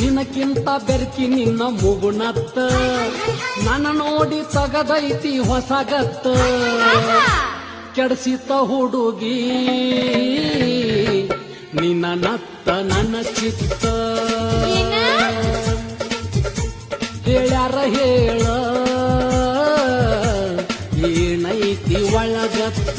ನಿನಕ್ಕಿಂತ ಬೆರ್ಕಿ ನಿನ್ನ ಮುಗುಣತ್ತ ನನ್ನ ನೋಡಿ ತಗದೈತಿ ಹೊಸಗತ್ತ ಕೆಡಿಸಿತ ಹುಡುಗಿ, ನಿನ್ನ ನತ್ತ ನನ್ನ ಚಿತ್ತ. ಹೇಳ್ಯಾರ ಹೇಳ, ಏನೈತಿ ಒಳಗತ್ತ.